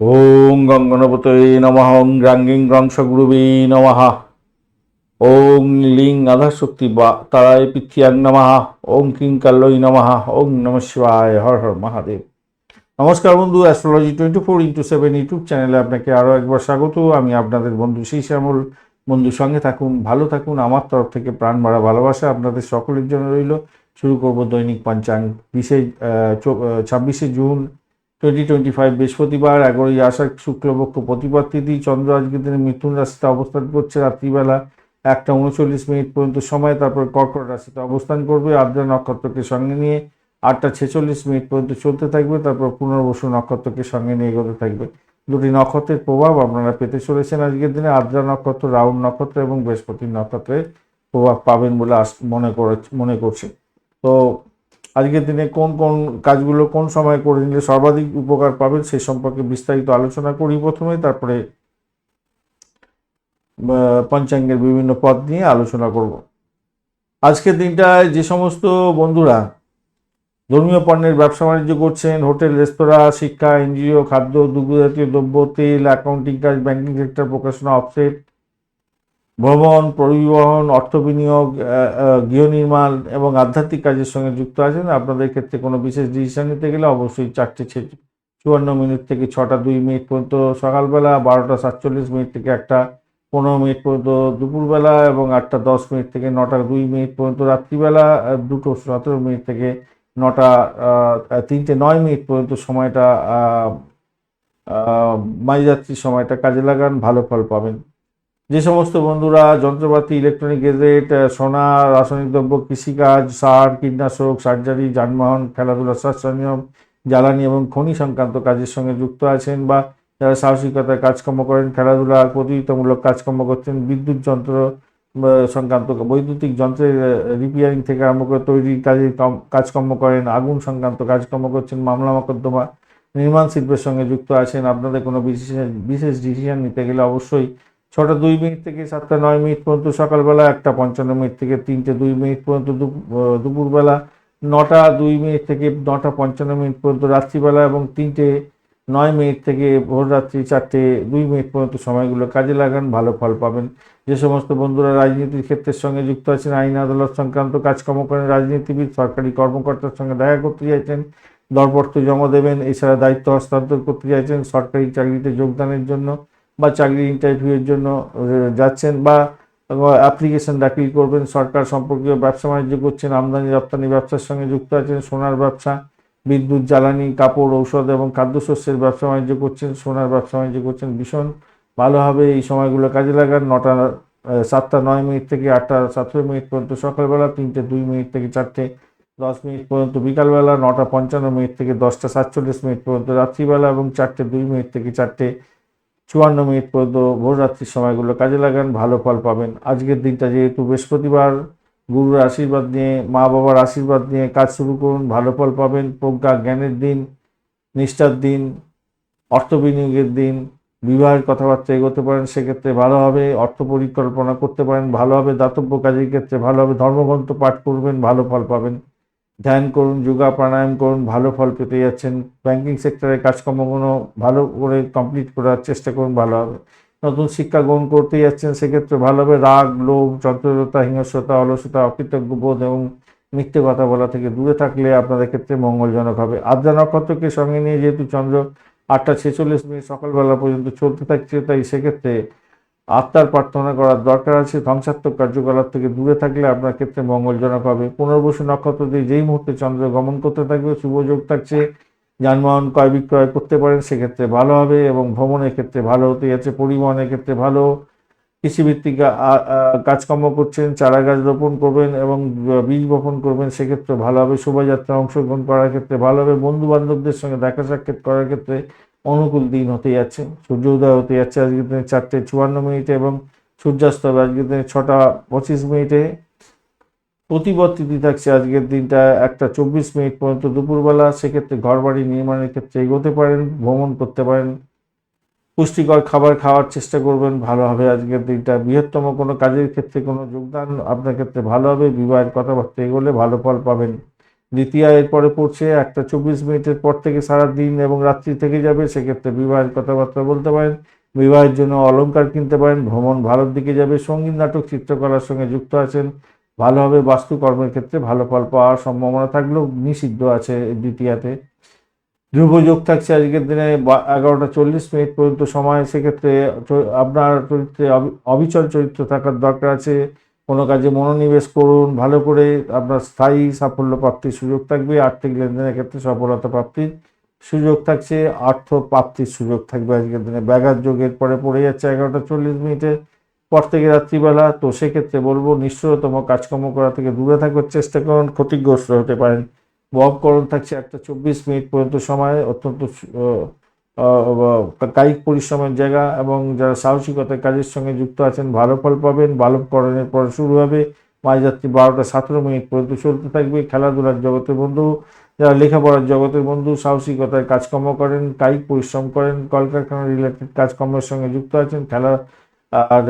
ওং গঙ্গনপতয়ে নমঃ, ওং গ্রাঙ্গিং গ্রংশ গুরুবে নমঃ, ওং লিং আধাশক্তি বা তারায় পৃথিয়াং নমঃ, ওং কিং কাল্লই নমঃ, ওং নম শিবায়, হর হর মহাদেব। নমস্কার বন্ধু astrology twenty four into seven YouTube চ্যানেলে আপনাকে আরও একবার স্বাগত। আমি আপনাদের বন্ধু সেই শ্যামল। বন্ধুর সঙ্গে থাকুন, ভালো থাকুন, আমার তরফ থেকে প্রাণ ভরা ভালোবাসা আপনাদের সকলের জন্য রইল। শুরু করব দৈনিক পঞ্চাঙ্গ বিশে ছাব্বিশে জুন। টোয়েন্টি টোয়েন্টি ফাইভ বৃহস্পতিবার এগারোই আষাঢ় শুক্লপক্ষ প্রতিপদ তিথি। চন্দ্র আজকের দিনে মিথুন রাশিতে অবস্থান করছে। রাত্রিবেলা একটা উনচল্লিশ মিনিট পর্যন্ত সময় তারপর কর্কট রাশিতে অবস্থান করবে। আদ্রা নক্ষত্রকে সঙ্গে নিয়ে আটটা ছেচল্লিশ মিনিট পর্যন্ত চলতে থাকবে। তারপর পুনর্বসু নক্ষত্রকে সঙ্গে নিয়ে এগোতে থাকবে। দুটি নক্ষত্রের প্রভাব আপনারা পেতে চলেছেন আজকের দিনে। আদ্রা নক্ষত্র রাউন্ড নক্ষত্র এবং বৃহস্পতির নক্ষত্রের প্রভাব পাবেন বলে মনে করে মনে করছে। তো আজকের দিনে কোন কোন কাজগুলো কোন সময় করে নিলে সর্বাধিক উপকার পাবেন সেই সম্পর্কে বিস্তারিত আলোচনা করি প্রথমে, তারপরে পঞ্চাঙ্গের বিভিন্ন পদ নিয়ে আলোচনা করব। আজকের দিনটায় যে সমস্ত বন্ধুরা ধর্মীয় পণ্যের ব্যবসা বাণিজ্য করছেন, হোটেল, রেস্তোরাঁ, শিক্ষা, এনজিও, খাদ্য, দুগ্ধজাতীয় দ্রব্য, তেল অ্যাকাউন্টিং কাজ ব্যাংকিং সেক্টর প্রকাশনা অফসেট ভ্রমণ পরিবহন, অর্থ বিনিয়োগ গৃহ নির্মাণ এবং আধ্যাত্মিক কাজের সঙ্গে যুক্ত আছেন। আপনাদের ক্ষেত্রে কোনো বিশেষ ডিসিশন নিতে গেলে অবশ্যই চারটে চুয়ান্ন মিনিট থেকে ছটা, দুই মিনিট পর্যন্ত সকালবেলা, বারোটা সাতচল্লিশ মিনিট থেকে একটা, পনেরো মিনিট পর্যন্ত দুপুরবেলা এবং আটটা দশ মিনিট থেকে নটা, দুই মিনিট পর্যন্ত রাত্রিবেলা দুটো সতেরো মিনিট থেকে নটা তিনটে, নয় মিনিট পর্যন্ত সময়টা মাঝরাত্রির সময়টা কাজে লাগান, ভালো ফল পাবেন। যে সমস্ত বন্ধুরা, যন্ত্রপাতি ইলেকট্রনিক গেজেট সোনা, রাসায়নিক দ্রব্য, কৃষিকাজ, সার, কীটনাশক সার্জারি যানবাহন, খেলাধুলা সরঞ্জাম জ্বালানি এবং খনি সংক্রান্ত কাজের সঙ্গে যুক্ত আছেন বা যারা সাহসিকতার কাজকর্ম করেন, খেলাধুলা, প্রতিযোগিতামূলক কাজকর্ম করছেন, বিদ্যুৎ যন্ত্র সংক্রান্ত বৈদ্যুতিক যন্ত্রের রিপেয়ারিং থেকে আরম্ভ করে তৈরি কাজে কাজকর্ম করেন, আগুন সংক্রান্ত কাজকর্ম করছেন, মামলা মোকদ্দমা, নির্মাণ শিল্পের সঙ্গে যুক্ত আছেন। আপনাদের কোনো বিশেষ বিশেষ ডিসিশন নিতে গেলে অবশ্যই ছটা দুই মিনিট থেকে সাতটা নয় মিনিট পর্যন্ত সকালবেলা, একটা পঞ্চান্ন মিনিট থেকে তিনটে দুই মিনিট পর্যন্ত দুপ- দুপুরবেলা, নটা দুই মিনিট থেকে নটা পঞ্চান্ন মিনিট পর্যন্ত রাত্রিবেলা এবং তিনটে নয় মিনিট থেকে ভোর রাত্রি চারটে দুই মিনিট পর্যন্ত সময়গুলো কাজে লাগান, ভালো ফল পাবেন। যে সমস্ত বন্ধুরা রাজনীতির ক্ষেত্রের সঙ্গে যুক্ত আছেন, আইন আদালত সংক্রান্ত কাজকর্ম করেন, রাজনীতিবিদ, সরকারি কর্মকর্তার সঙ্গে দেখা করতে চাইছেন, দরপত্র জমা দেবেন, এছাড়া দায়িত্ব হস্তান্তর করতে চাইছেন, সরকারি চাকরিতে যোগদানের জন্য। বা চাকরি ইন্টারভিউয়ের জন্য যাচ্ছেন বা অ্যাপ্লিকেশন দাখিল করবেন, সরকার সম্পর্কীয় ব্যবসা বাণিজ্য করছেন, আমদানি রপ্তানি ব্যবসার সঙ্গে যুক্ত আছেন, সোনার ব্যবসা, বিদ্যুৎ, জ্বালানি, কাপড়, ঔষধ এবং খাদ্যশস্যের ব্যবসা বাণিজ্য করছেন, সোনার ব্যবসা বাণিজ্য করছেন। ভীষণ ভালোভাবে এই সময়গুলো কাজে লাগান নটা সাতটা, নয় মিনিট থেকে আটটা সতেরো মিনিট পর্যন্ত সকালবেলা, তিনটে, দুই মিনিট থেকে চারটে, দশ মিনিট পর্যন্ত বিকালবেলা, নটা পঞ্চান্ন মিনিট থেকে দশটা, সাতচল্লিশ মিনিট পর্যন্ত রাত্রিবেলা এবং চারটে, দুই মিনিট থেকে চারটে চুয়ান্ন মিনিট পর্যন্ত ভোররাত্রির সময়গুলো কাজে লাগান, ভালো ফল পাবেন। আজকের দিনটা যেহেতু বৃহস্পতিবার, গুরুর আশীর্বাদ নিয়ে, মা বাবার আশীর্বাদ নিয়ে কাজ শুরু করুন, ভালো ফল পাবেন। প্রজ্ঞা, জ্ঞানের দিন, নিষ্ঠার দিন, অর্থ বিনিয়োগের দিন, বিবাহের কথাবার্তা এগোতে পারেন, সেক্ষেত্রে ভালো হবে। অর্থ পরিকল্পনা করতে পারেন, ভালো হবে। দাতব্য কাজের ক্ষেত্রে ভালো হবে। ধর্মগ্রন্থ পাঠ করবেন, ভালো ফল পাবেন। ধ্যান করুন, যোগা প্রাণায়াম করুন, ভালো ফল পেতে যাচ্ছেন। ব্যাংকিং সেক্টরের কাজকর্মগুলো ভালো করে কমপ্লিট করার চেষ্টা করুন, ভালো হবে। নতুন শিক্ষা গ্রহণ করতে যাচ্ছেন, সেক্ষেত্রে ভালো হবে। রাগ, লোভ চঞ্চলতা হিংস্রতা, অলসতা, অকৃতজ্ঞ বোধ এবং মিথ্যে কথা বলা থেকে দূরে থাকলে আপনাদের ক্ষেত্রে মঙ্গলজনক হবে। আদ্রা নক্ষত্রকে সঙ্গে নিয়ে যেহেতু চন্দ্র আটটা ছেচল্লিশ মিনিট সকালবেলা পর্যন্ত চলতে থাকছে, তাই সেক্ষেত্রে আত্মার প্রার্থনা করার দরকার আছে, ধ্বংসাত্মক কার্যকলাপ থেকে দূরে থাকলে আপনার ক্ষেত্রে মঙ্গলজনক হবে। পুনর্বসু নক্ষত্র দিয়ে যেই মুহূর্তে চন্দ্র গমন করতে থাকবে শুভযোগ থাকছে, যানবাহন ক্রয় বিক্রয় করতে পারেন, সেক্ষেত্রে ভালো হবে এবং ভ্রমণের ক্ষেত্রে ভালো হতে যাচ্ছে, পরিবহনের ক্ষেত্রে ভালো। কৃষিভিত্তিক কাজকর্ম করছেন, চারা গাছ রোপণ করবেন এবং বীজ বপন করবেন, সেক্ষেত্রে ভালো হবে। শোভাযাত্রা অংশগ্রহণ করার ক্ষেত্রে ভালো হবে। বন্ধু বান্ধবদের সঙ্গে দেখা সাক্ষাৎ করার ক্ষেত্রে অনুকূল দিন হতে যাচ্ছে। সূর্য উদয় হতে যাচ্ছে আজকের দিনে চারটে চুয়ান্ন মিনিটে এবং সূর্যাস্ত হবে আজকের দিনে ছটা পঁচিশ মিনিটে। তিথি থাকছে আজকের দিনটা একটা চব্বিশ মিনিট পর্যন্ত দুপুরবেলা। সেক্ষেত্রে ঘরবাড়ি নির্মাণের ক্ষেত্রে এগোতে পারেন, ভ্রমণ করতে পারেন। পুষ্টিকর খাবার খাওয়ার চেষ্টা করবেন, ভালো হবে আজকের দিনটা। বৃহত্তম কোনো কাজের ক্ষেত্রে কোনো যোগদান আপনার ক্ষেত্রে ভালো হবে, বিবাহের কথাবার্তা এগোলে ভালো ফল পাবেন। দ্বিতীয় এরপরে পড়ছে একটা চব্বিশ মিনিটের পর থেকে সারা দিন এবং রাত্রি থেকে যাবে, সেক্ষেত্রে বিবাহের কথাবার্তা বলতে পারেন, বিবাহের জন্য অলংকার কিনতে পারেন, ভ্রমণ ভারত দিকে যাবে, সংগীত, নাটক, চিত্রকলার সঙ্গে যুক্ত আছেন ভালোভাবে বাস্তুকর্মের ক্ষেত্রে, ভালো ফল পাওয়ার সম্ভাবনা থাকলেও নিষিদ্ধ আছে দ্বিতীয়াতে। ধ্রুব যোগ থাকছে আজকের দিনে এগারোটা চল্লিশ মিনিট পর্যন্ত সময়, সেক্ষেত্রে আপনার চরিত্রে অবিচল চরিত্র থাকার দরকার আছে। কোনো কাজে মনোনিবেশ করুন, ভালো করে আপনার স্থায়ী সাফল্য প্রাপ্তির সুযোগ থাকবে, আর্থিক লেনদেনের ক্ষেত্রে সফলতা প্রাপ্তির সুযোগ থাকছে অর্থ প্রাপ্তির সুযোগ থাকবে আজকের দিনে। ব্যাঘাত যোগের পরে পড়ে যাচ্ছে এগারোটা চল্লিশ মিনিটের পর থেকে রাত্রিবেলা, তো সেক্ষেত্রে বলব, নিশ্চয়তম কাজকর্ম করা থেকে দূরে থাকার চেষ্টা করুন, ক্ষতিগ্রস্ত হতে পারেন। ববকরণ থাকছে একটা চব্বিশ মিনিট পর্যন্ত সময়, অত্যন্ত কায়িক পরিশ্রমের জায়গা এবং যারা সাহসিকতার কাজের সঙ্গে যুক্ত আছেন, ভালো ফল পাবেন বালবকরণের পর শুরু হবে। মাঝরাত্রি বারোটা সতেরো মিনিট পর্যন্ত চলতে থাকবে খেলাধুলার জগতের বন্ধু। যারা লেখাপড়ার জগতের বন্ধু, সাহসিকতার কাজকর্ম করেন, কায়িক পরিশ্রম করেন, কলকারখানা রিলেটেড কাজকর্মের সঙ্গে যুক্ত আছেন, খেলা, আর,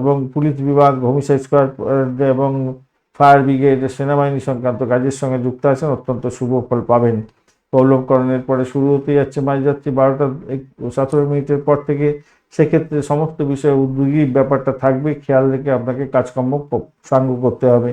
এবং পুলিশ বিভাগ হোমিসাইড স্কোয়াড, এবং ফায়ার ব্রিগেড, সেনাবাহিনী সংক্রান্ত কাজের সঙ্গে যুক্ত আছেন, অত্যন্ত শুভ ফল পাবেন। পৌলভকরণের পরে শুরু হতে যাচ্ছে মাঝরাত্রি বারোটা সতেরো মিনিটের পর থেকে, সেক্ষেত্রে সমস্ত বিষয়ে উদ্যোগী ব্যাপারটা থাকবে। খেয়াল রেখে আপনাকে কাজকর্ম সাঙ্গ করতে হবে।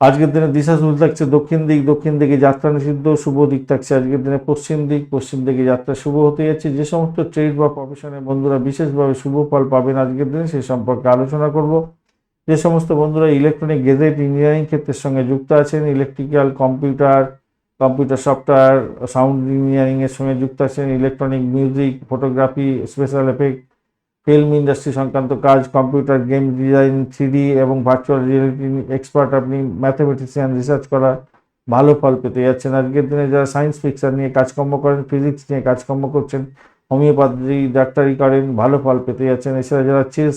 আজকের দিনে দিশা শুরু থাকছে দক্ষিণ দিক। দক্ষিণ দিকে যাত্রা নিষিদ্ধ, শুভ দিক থাকছে আজকের দিনে পশ্চিম দিক। পশ্চিম দিকে যাত্রা শুভ হতে যাচ্ছে। যে সমস্ত ট্রেড বা প্রফেশনের বন্ধুরা বিশেষভাবে শুভ ফল পাবেন আজকের দিনে, সে সম্পর্কে আলোচনা করব। যে সমস্ত বন্ধুরা ইলেকট্রনিক গেজেট ইঞ্জিনিয়ারিং ক্ষেত্রের সঙ্গে যুক্ত আছেন, electrical computer computer, software, sound engineering এর সঙ্গে যুক্ত আছেন, electronic music, photography, special effect, film industry সংক্রান্ত কাজ, কম্পিউটার, গেম ডিজাইন, থ্রি এবং ভার্চুয়াল রিয়েলিটি এক্সপার্ট। আপনি ম্যাথমেটিশিয়ান, রিসার্চ করা ভালো ফল পেতে যাচ্ছেন। আজকের দিনে যারা সায়েন্স ফিকশন নিয়ে কাজকর্ম করেন, ফিজিক্স নিয়ে কাজকর্ম করছেন, হোমিওপ্যাথি ডাক্তারি করেন, ভালো ফল পেতে যাচ্ছেন। এছাড়া যারা চেস,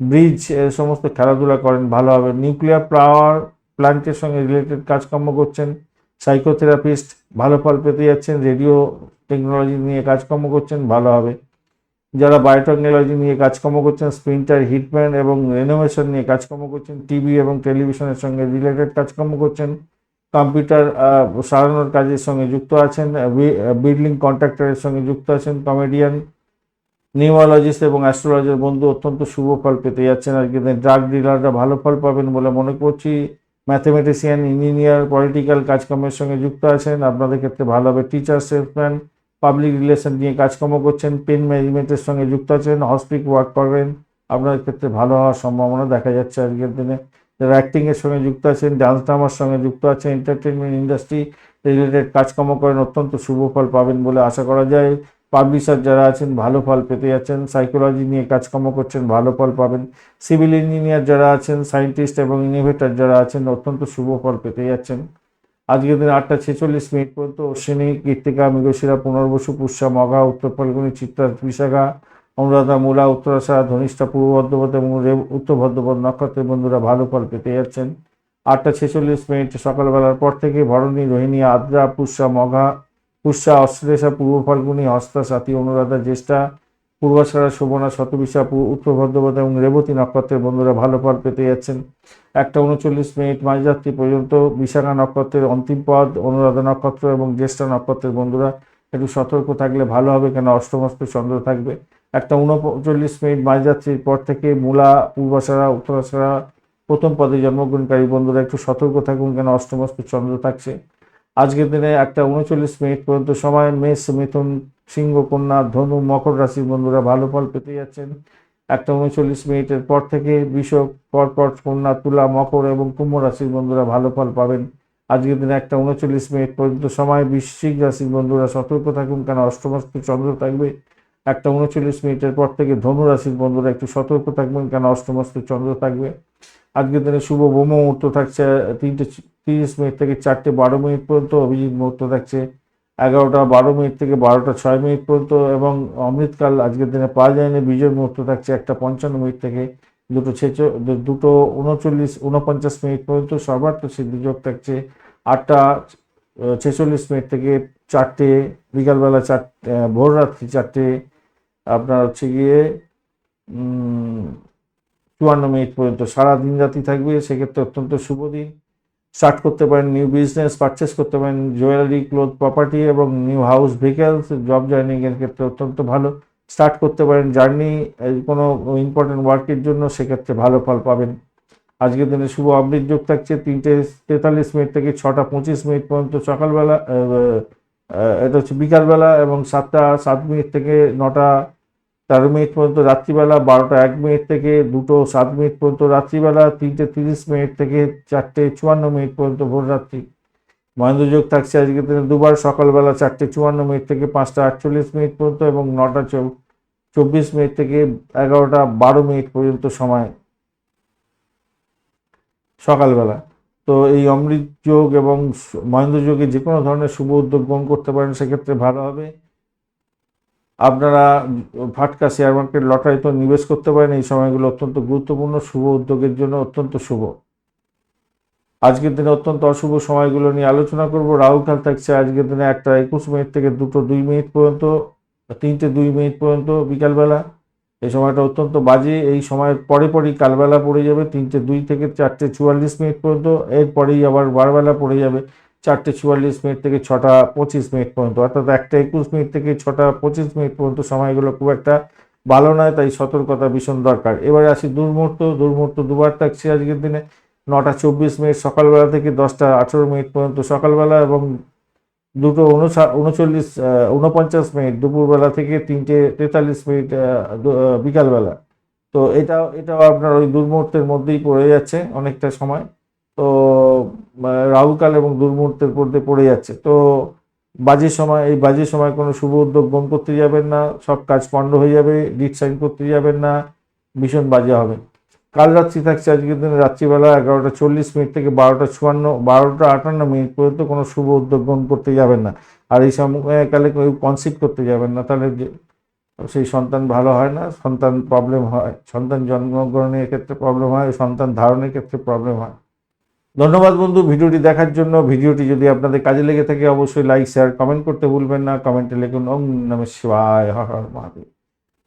ব্রিজ সমস্ত খেলাধুলা করেন, ভালো হবে। নিউক্লিয়ার পাওয়ার প্ল্যান্টের সঙ্গে রিলেটেড কাজকর্ম করছেন সাইকোথেরাপিস্ট ভালো ফল পেতে যাচ্ছেন রেডিও টেকনোলজি নিয়ে কাজকর্ম করছেন, ভালো হবে। যারা বায়োটেকনোলজি নিয়ে কাজকর্ম করছেন স্প্রিন্টার হিটম্যান এবং রেনোভেশন নিয়ে কাজকর্ম করছেন টিভি এবং টেলিভিশনের সঙ্গে রিলেটেড কাজকর্ম করছেন কম্পিউটার সারানোর কাজের সঙ্গে যুক্ত আছেন বিল্ডিং কন্ট্রাক্টরের সঙ্গে যুক্ত আছেন কমেডিয়ান নিউমোলজিস্ট এবং অ্যাস্ট্রোলজার বন্ধু অত্যন্ত শুভ ফল পেতে যাচ্ছেন আজকে ড্রাগ ডিলাররা ভালো ফল পাবেন বলে মনে করছি। ম্যাথমেটিশিয়ান ইঞ্জিনিয়ার পলিটিক্যাল কাজকর্মের সঙ্গে যুক্ত আছেন। আপনাদের ক্ষেত্রে ভালো হবে। টিচার সেলসম্যান পাবলিক রিলেশন নিয়ে কাজকর্ম করছেন। পেন ম্যানেজমেন্টের সঙ্গে যুক্ত আছেন। হসপিক ওয়ার্ক করবেন। আপনাদের ক্ষেত্রে ভালো হওয়ার সম্ভাবনা দেখা যাচ্ছে আজকের দিনে। যারা অ্যাক্টিংয়ের সঙ্গে যুক্ত আছেন ডান্স ড্রামার সঙ্গে যুক্ত আছেন এন্টারটেনমেন্ট ইন্ডাস্ট্রি রিলেটেড কাজকর্ম করেন, অত্যন্ত শুভ ফল পাবেন বলে আশা করা যায়। পাবলিশার যারা আছেন, ভালো ফল পেতে যাচ্ছেন সাইকোলজি নিয়ে কাজকর্ম করছেন, ভালো ফল পাবেন। সিভিল ইঞ্জিনিয়ার যারা আছেন সায়েন্টিস্ট এবং ইনোভেটর যারা আছেন, অত্যন্ত শুভ ফল পেতে যাচ্ছেন। আজকের দিন আটটা ছেচল্লিশ মিনিট পর্যন্ত অশ্বিনী, কীর্তিকা, মৃগশিরা, পুনর্বসু, পুষ্যা মঘা উত্তর ফাল্গুনি, চিত্রা, বিশাখা, অনুরাধা, মূলা, উত্তরাশা, ধনিষ্ঠা, পূর্ব বর্ধমান এবং উত্তর বর্ধমান নক্ষত্রের বন্ধুরা ভালো ফল পেতে যাচ্ছেন। আটটা ছেচল্লিশ মিনিট সকালবেলার পর থেকে ভরণী, রোহিণী, আদ্রা, পুষ্যা মঘা পুষ্যা অশ্লেষা পূর্ব ফাল্গুনি হস্তা সাথী অনুরাধা, জ্যেষ্ঠা, পূর্বাশারা, শোভনা, শতবিশা উত্তর বর্ধমান এবং রেবতী নক্ষত্রের বন্ধুরা ভালো ফল পেতে যাচ্ছেন। একটা উনচল্লিশ মিনিট মাঝরাত্রি পর্যন্ত বিশাখা নক্ষত্রের অন্তিম পদ, অনুরাধা নক্ষত্র এবং জ্যেষ্ঠা নক্ষত্রের বন্ধুরা একটু সতর্ক থাকলে ভালো হবে কেন? অষ্টমস্ত চন্দ্র থাকবে। একটা উনচল্লিশ মিনিট মাঝরাত্রির পর থেকে মূলা, পূর্বাশারা, উত্তরাশারা প্রথম পদে জন্মগ্রহণকারী বন্ধুরা একটু সতর্ক থাকুন কেন? অষ্টমস্ত চন্দ্র থাকছে। আজকের দিনে একটা উনচল্লিশ মিনিট পর্যন্ত সময়। মেষ, মিথুন, সিংহ, কন্যা, ধনু, মকর রাশির বন্ধুরা ভালো ফল পেতে যাচ্ছেন। একটা উনচল্লিশ মিনিটের পর থেকে বিষক পরপর কন্যা, তুলা, মকর এবং কুম্ভ রাশির বন্ধুরা ভালো ফল পাবেন। আজকের দিনে একটা উনচল্লিশ মিনিট পর্যন্ত সময়। বৃশ্চিক রাশির বন্ধুরা সতর্ক থাকুন, কেন অষ্টমস্ত চন্দ্র থাকবে। একটা উনচল্লিশ মিনিটের পর থেকে ধনু রাশির বন্ধুরা একটু সতর্ক থাকবেন কেন অষ্টমস্ত চন্দ্র থাকবে। আজকের দিনে শুভ ব্রহ্ম মুহূর্ত থাকছে তিনটে তিরিশ মিনিট থেকে চারটে বারো মিনিট পর্যন্ত অভিজিৎ মুহূর্ত থাকছে এগারোটা বারো মিনিট থেকে বারোটা ছয় মিনিট পর্যন্ত এবং অমৃতকাল আজকের দিনে পাওয়া যায়নি বিজয় মুহূর্ত থাকছে একটা পঞ্চান্ন মিনিট থেকে দুটো ছেচো দুটো উনচল্লিশ উনপঞ্চাশ মিনিট পর্যন্ত সর্বার্থ সিদ্ধিযোগ থাকছে আটটা ছেচল্লিশ মিনিট থেকে চারটে বিকালবেলা আহ, ভোর রাত্রি চারটে আপনার হচ্ছে গিয়ে চুয়ান্ন মিনিট পর্যন্ত সারা দিন রাতি থাকবে, সেক্ষেত্রে অত্যন্ত শুভ দিন। স্টার্ট করতে পারেন নিউ বিজনেস, পারচেস করতে পারেন জুয়েলারি, ক্লোথ প্রপার্টি এবং new house vehicles, job joining এর ক্ষেত্রে অত্যন্ত ভালো। স্টার্ট করতে পারেন জার্নি কোনো ইম্পর্টেন্ট ওয়ার্কের জন্য, সেক্ষেত্রে ভালো ফল পাবেন। আজকের দিনে শুভ অমৃত যোগ থাকছে তিনটে তেতাল্লিশ মিনিট থেকে ছটা পঁচিশ মিনিট পর্যন্ত সকালবেলা এটা হচ্ছে বিকালবেলা এবং সাতটা সাত মিনিট থেকে নটা, তেরো মিনিট পর্যন্ত রাত্রিবেলা, বারোটা এক মিনিট থেকে দুটো সাত মিনিট পর্যন্ত রাত্রিবেলা, তিনটে তিরিশ মিনিট থেকে চারটে চুয়ান্ন মিনিট পর্যন্ত ভোররাত্রি মহেন্দ্র যোগ থাকছে আজকে দিনে দুবার, সকালবেলা চারটে চুয়ান্ন মিনিট থেকে পাঁচটা আটচল্লিশ মিনিট পর্যন্ত এবং নটা চব্বিশ মিনিট থেকে এগারোটা বারো মিনিট পর্যন্ত সময়। সকালবেলা। তো এই অমৃত যোগ এবং মহেন্দ্র যোগে যে কোনো ধরনের শুভ উদ্যোগ গ্রহণ করতে পারেন, সেক্ষেত্রে ভালো হবে। আপনারা ফাটকা শেয়ার মার্কেট লটারিতে নিবেশ করতে পারেন। এই সময়গুলো অত্যন্ত গুরুত্বপূর্ণ। শুভ উদ্যোগের জন্য অত্যন্ত শুভ। আজকের দিনে অত্যন্ত অশুভ সময়গুলো নিয়ে আলোচনা করব। রাহুকাল থাকছে আজকের দিনে একটা একুশ মিনিট থেকে দুটো দুই মিনিট পর্যন্ত, তিনটে দুই মিনিট পর্যন্ত বিকালবেলা। এই সময়টা অত্যন্ত বাজে। এই সময়ের পরে পরেই কালবেলা পড়ে যাবে, তিনটে দুই থেকে চারটে চুয়াল্লিশ মিনিট পর্যন্ত। এরপরেই আবার বারবেলা পড়ে যাবে, চারটে চুয়াল্লিশ মিনিট থেকে ছটা পঁচিশ মিনিট পর্যন্ত। অর্থাৎ একটা একুশ মিনিট থেকে ছটা পঁচিশ মিনিট পর্যন্ত সময়গুলো খুব একটা ভালো নয়, তাই সতর্কতা ভীষণ দরকার। এবারে আসি দুর্মুহূর্ত দুর্মুহূর্ত দুবার থাকছে আজকের দিনে। নটা চব্বিশ মিনিট সকালবেলা থেকে দশটা আঠেরো মিনিট পর্যন্ত সকালবেলা এবং দুটো উনষা- উনচল্লিশ উনপঞ্চাশ মিনিট, দুপুরবেলা থেকে তিনটে তেতাল্লিশ মিনিট বিকালবেলা। তো এটা এটাও আপনার ওই দুর্মুহূর্তের মধ্যেই পড়ে যাচ্ছে অনেকটা সময়। তো রাহুকাল এবং দুর্মুহূর্তের মধ্যে পড়ে যাচ্ছে। তো বাজে সময়, এই বাজে সময় কোনো শুভ উদ্যোগ গ্রহণ করতে যাবেন না। সব কাজ পণ্ড হয়ে যাবে ডিট সাইন করতে যাবেন না। ভীষণ বাজে হবে। কাল রাত্রি থাকছে, আজকের দিনে রাত্রিবেলা এগারোটা চল্লিশ মিনিট থেকে বারোটা চুয়ান্ন, বারোটা আটান্ন মিনিট পর্যন্ত কোনো শুভ উদ্যোগ গ্রহণ করতে যাবেন না। আর এই সময়কালে কেউ কনসিভ করতে যাবেন না। তাহলে সেই সন্তান ভালো হয় না, সন্তান প্রবলেম হয়, সন্তান জন্মগ্রহণের ক্ষেত্রে প্রবলেম হয়, সন্তান ধারণের ক্ষেত্রে প্রবলেম হয়। ধন্যবাদ বন্ধু ভিডিওটি দেখার জন্য। ভিডিওটি যদি আপনাদের কাজে লেগে থাকে, অবশ্যই লাইক শেয়ার কমেন্ট করতে ভুলবেন না। কমেন্টে লিখুন, ওম নমঃ শিবায়, হর হর মহাদেব।